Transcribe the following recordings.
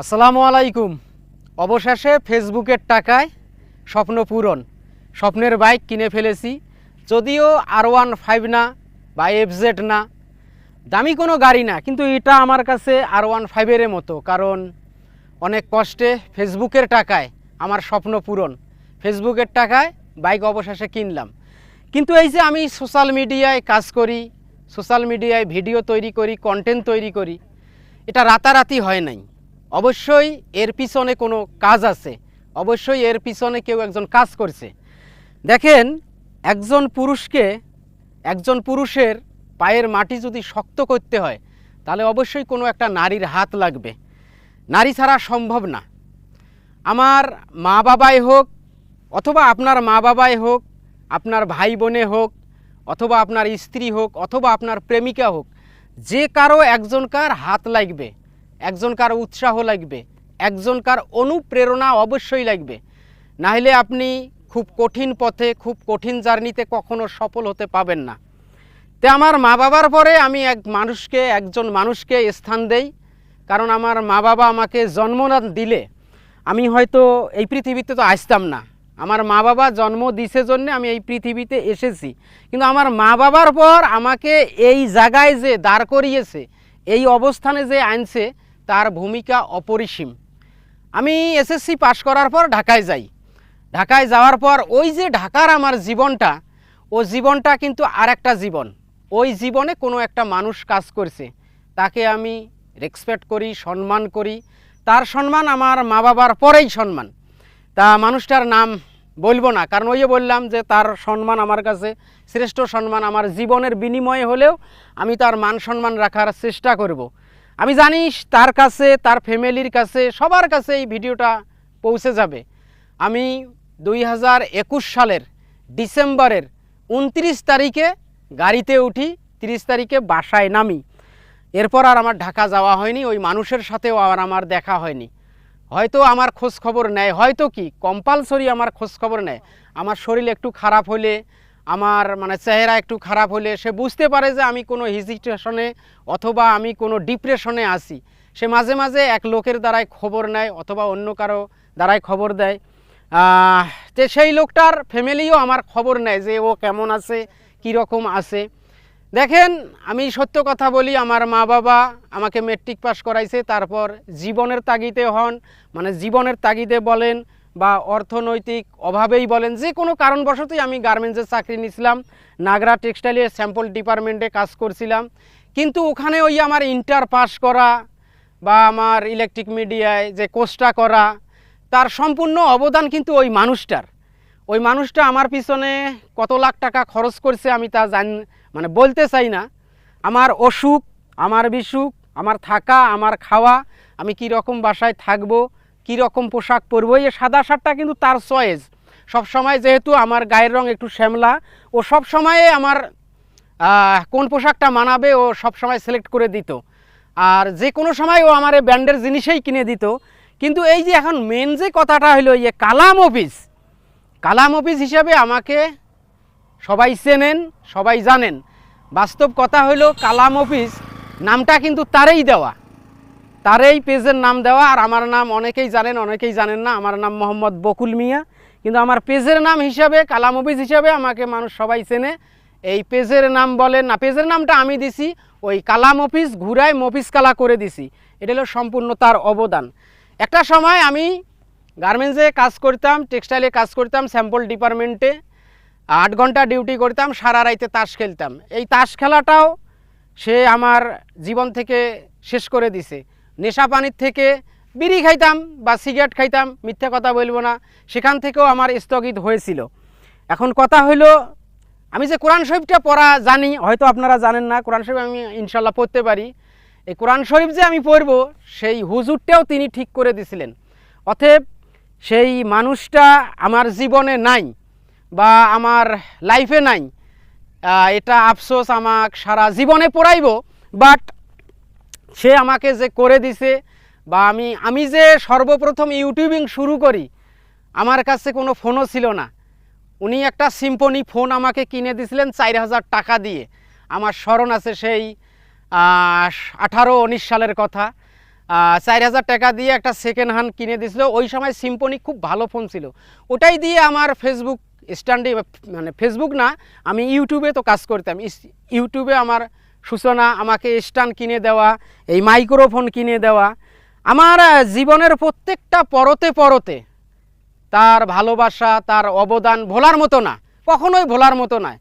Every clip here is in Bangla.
আসসালামু আলাইকুম। অবশেষে ফেসবুকের টাকায় স্বপ্ন পূরণ। স্বপ্নের বাইক কিনে ফেলেছি। যদিও আর ওয়ান ফাইভ না বা এফজেড না। দামি কোনো গাড়ি না, কিন্তু এটা আমার কাছে আর ওয়ান ফাইভের মতো। কারণ অনেক কষ্টে ফেসবুকের টাকায় আমার স্বপ্ন পূরণ। ফেসবুকের টাকায় বাইক অবশেষে কিনলাম। কিন্তু এই যে আমি সোশ্যাল মিডিয়ায় কাজ করি সোশ্যাল মিডিয়ায় ভিডিও তৈরি করি কন্টেন্ট তৈরি করি, এটা রাতারাতি হয় নাই। অবশ্যই এর পিছনে কোনো কাজ আছে। অবশ্যই এর পিছনে কেউ একজন কাজ করছে। দেখেন, একজন পুরুষকে একজন পুরুষের পায়ের মাটি যদি শক্ত করতে হয়, তাহলে অবশ্যই কোনো একটা নারীর হাত লাগবে। নারী ছাড়া সম্ভব না। আমার মা বাবাই হোক, অথবা আপনার মা বাবাই হোক, আপনার ভাই বোনে হোক, অথবা আপনার স্ত্রী হোক, অথবা আপনার প্রেমিকা হোক, যে কারও একজনকার হাত লাগবে। একজনকার উৎসাহ লাগবে একজনকার অনুপ্রেরণা অবশ্যই লাগবে। নাহলে আপনি খুব কঠিন পথে, খুব কঠিন জার্নিতে কখনো সফল হতে পাবেন না। তে আমার মা বাবার পরে আমি এক মানুষকে, একজন মানুষকে স্থান দেই, কারণ আমার মা বাবা আমাকে জন্ম না দিলে আমি হয়তো এই পৃথিবীতে তো আসতাম না। আমার মা বাবা জন্ম দিছে জন্য আমি এই পৃথিবীতে এসেছি। কিন্তু আমার মা বাবার পর আমাকে এই জায়গায় যে দাঁড় করিয়েছে, এই অবস্থানে যে আনছে তার ভূমিকা অপরিসীম। আমি এসএসসি পাশ করার পর ঢাকায় যাই। ঢাকায় যাওয়ার পর ওই যে ঢাকার আমার জীবনটা, ও জীবনটা কিন্তু আর একটা জীবন। ওই জীবনে কোনো একটা মানুষ কাজ করছে। তাকে আমি রেসপেক্ট করি, সম্মান করি। তার সম্মান আমার মা বাবার পরেই সম্মান। তা মানুষটার নাম বলব না, কারণ ওই বললাম যে তার সম্মান আমার কাছে, শ্রেষ্ঠ সম্মান আমার জীবনের বিনিময়ে হলেও আমি তার মান সম্মান রাখার চেষ্টা করব। আমি জানিস তার কাছে, তার ফ্যামিলির কাছে, সবার কাছে এই ভিডিওটা পৌঁছে যাবে। আমি দুই হাজার একুশ সালের ডিসেম্বরের উনত্রিশ তারিখে গাড়িতে উঠি, তিরিশ তারিখে বাসায় নামি। এরপর আর আমার ঢাকা যাওয়া হয়নি, ওই মানুষের সাথেও আর আমার দেখা হয়নি। হয়তো আমার খোঁজ খবর নেয়, হয়তো কি কম্পালসরি আমার খোঁজ খবর নেয়। আমার শরীর একটু খারাপ হলে আমার মানে চেহারা একটু খারাপ হলে সে বুঝতে পারে যে আমি কোনো হিজিটেশনে অথবা আমি কোনো ডিপ্রেশনে আছি। সে মাঝে মাঝে এক লোকের দ্বারাই খবর নেয় অথবা অন্য কারও দ্বারাই খবর দেয়। যে সেই লোকটার ফ্যামিলিও আমার খবর নেয় যে ও কেমন আছে রকম আছে। দেখেন, আমি সত্য কথা বলি, আমার মা বাবা আমাকে মেট্রিক পাস করাইছে, তারপর জীবনের তাগিদে হন মানে জীবনের তাগিদে বলেন বা অর্থনৈতিক অভাবেই বলেন, যে কোনো কারণবশতই আমি গার্মেন্টসের চাকরি নিয়েছিলাম নাগরা টেক্সটাইলের স্যাম্পল ডিপার্টমেন্টে কাজ করছিলাম। কিন্তু ওখানে ওই আমার ইন্টার পাস করা বা আমার ইলেকট্রিক মিডিয়ায় যে কোর্সটা করা, তার সম্পূর্ণ অবদান কিন্তু ওই মানুষটার। ওই মানুষটা আমার পিছনে কত লাখ টাকা খরচ করছে আমি তা জান মানে বলতে চাই না। আমার অসুখ, আমার বিসুখ, আমার থাকা, আমার খাওয়া, আমি কি রকম বাসায় থাকব কি রকম পোশাক পরবো? এই সাদা শার্টটা কিন্তু তার চয়েস সব সময় যেহেতু আমার গায়ের রং একটু শ্যামলা, ও সব সময়ে আমার কোন পোশাকটা মানাবে ও সব সময় সিলেক্ট করে দিত। আর যে কোনো সময় ও আমার এই ব্র্যান্ডের জিনিসেই কিনে দিত। কিন্তু এই যে এখন মেন যে কথাটা হলো যে কালাম অফিস কালাম অফিস হিসাবে আমাকে সবাই চেনেন, সবাই জানেন। বাস্তব কথা হলো কালাম অফিস নামটা কিন্তু তারই দেওয়া। তারই পেজের নাম দেওয়া, আর আমার নাম অনেকেই জানেন অনেকেই জানেন না, আমার নাম মোহাম্মদ বকুল মিয়া। কিন্তু আমার পেজের নাম হিসাবে, কালাম অফিস হিসাবে আমাকে মানুষ সবাই চেনে। এই পেজের নাম বলেন না, পেজের নামটা আমি দিছি, ওই কালাম অফিস ঘুরায় মফিস কালা করে দিছি। এটা হলো সম্পূর্ণ তার অবদান। একটা সময় আমি গার্মেন্টসে কাজ করতাম, টেক্সটাইলে কাজ করতাম, স্যাম্পল ডিপার্টমেন্টে। আট ঘণ্টা ডিউটি করতাম, সারা রাইতে তাস খেলতাম। এই তাস খেলাটাও সে আমার জীবন থেকে শেষ করে দিছে। নেশা পানির থেকে বিড়ি খাইতাম বা সিগারেট খাইতাম, মিথ্যা কথা বলব না। সেখান থেকেও আমার স্থগিত হয়েছিল। এখন কথা হলো আমি যে কোরআন শরীফটা পড়া জানি, হয়তো আপনারা জানেন না, কোরআন শরীফ আমি ইনশাল্লাহ পড়তে পারি। এই কোরআন শরীফ যে আমি পড়ব, সেই হুজুরটাও তিনি ঠিক করে দিছিলেন। অতএব সেই মানুষটা আমার জীবনে নাই বা আমার লাইফে নাই। এটা আফসোস আমাক সারা জীবনে পড়াইব বাট সে আমাকে যে করে দিছে বা আমি আমি যে সর্বপ্রথম ইউটিউবিং শুরু করি, আমার কাছে কোনো ফোনও ছিল না। উনি একটা সিম্পনি ফোন আমাকে কিনে দিয়েছিলেন চার হাজার টাকা দিয়ে। আমার স্মরণ আছে সেই আঠারো উনিশ সালের কথা। চার হাজার টাকা দিয়ে একটা সেকেন্ড হ্যান্ড কিনে দিয়েছিল ওই সময় সিম্পনি খুব ভালো ফোন ছিল। ওটাই দিয়ে আমার ফেসবুক স্ট্যান্ডে মানে ফেসবুক না, আমি ইউটিউবে তো কাজ করতাম। ইউটিউবে আমার সূচনা, আমাকে স্ট্যান্ড কিনে দেওয়া, এই মাইক্রোফোন কিনে দেওয়া, আমার জীবনের প্রত্যেকটা পরতে পরতে তার ভালোবাসা, তার অবদান ভোলার মতো না, কখনোই ভোলার মতো নয়।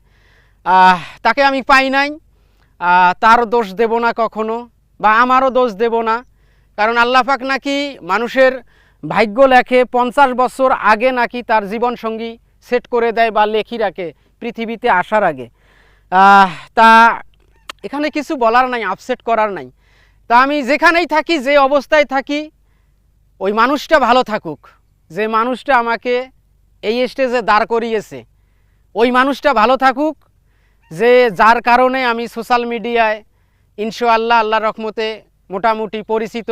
তাকে আমি পাই নাই তার দোষ দেব না কখনো বা আমারও দোষ দেব না। কারণ আল্লাহ পাক নাকি মানুষের ভাগ্য লেখে, পঞ্চাশ বছর আগে নাকি তার জীবনসঙ্গী সেট করে দেয় বা লেখি রাখে পৃথিবীতে আসার আগে। তা এখানে কিছু বলার নাই আপসেট করার নাই। তা আমি যেখানেই থাকি, যে অবস্থায় থাকি, ওই মানুষটা ভালো থাকুক। যে মানুষটা আমাকে এই স্টেজে দাঁড় করিয়েছে, ওই মানুষটা ভালো থাকুক, যে যার কারণে আমি সোশ্যাল মিডিয়ায় ইনশাআল্লাহ আল্লাহর রহমতে মোটামুটি পরিচিত।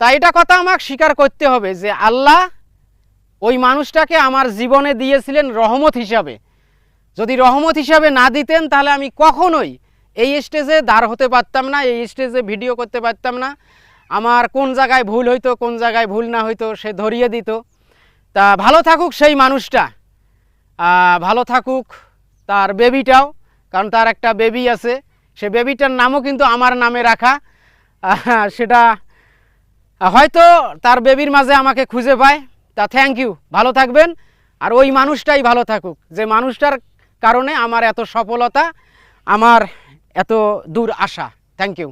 তা এটা কথা আমাকে স্বীকার করতে হবে যে আল্লাহ ওই মানুষটাকে আমার জীবনে দিয়েছিলেন রহমত হিসাবে। যদি রহমত হিসাবে না দিতেন, তাহলে আমি কখনোই এই স্টেজে দাঁড় হতে পারতাম না, এই স্টেজে ভিডিও করতে পারতাম না। আমার কোন জায়গায় ভুল হইতো, কোন জায়গায় ভুল না হইতো, সে ধরিয়ে দিত। তা ভালো থাকুক সেই মানুষটা। ভালো থাকুক তার বেবিটাও কারণ তার একটা বেবি আছে। সে বেবিটার নামও কিন্তু আমার নামে রাখা। সেটা হয়তো তার বেবির মাঝে আমাকে খুঁজে পায়। তা থ্যাংক ইউ ভালো থাকবেন। আর ওই মানুষটাই ভালো থাকুক। যে মানুষটার কারণে আমার এত সফলতা, আমার এত দূর আসা। Thank you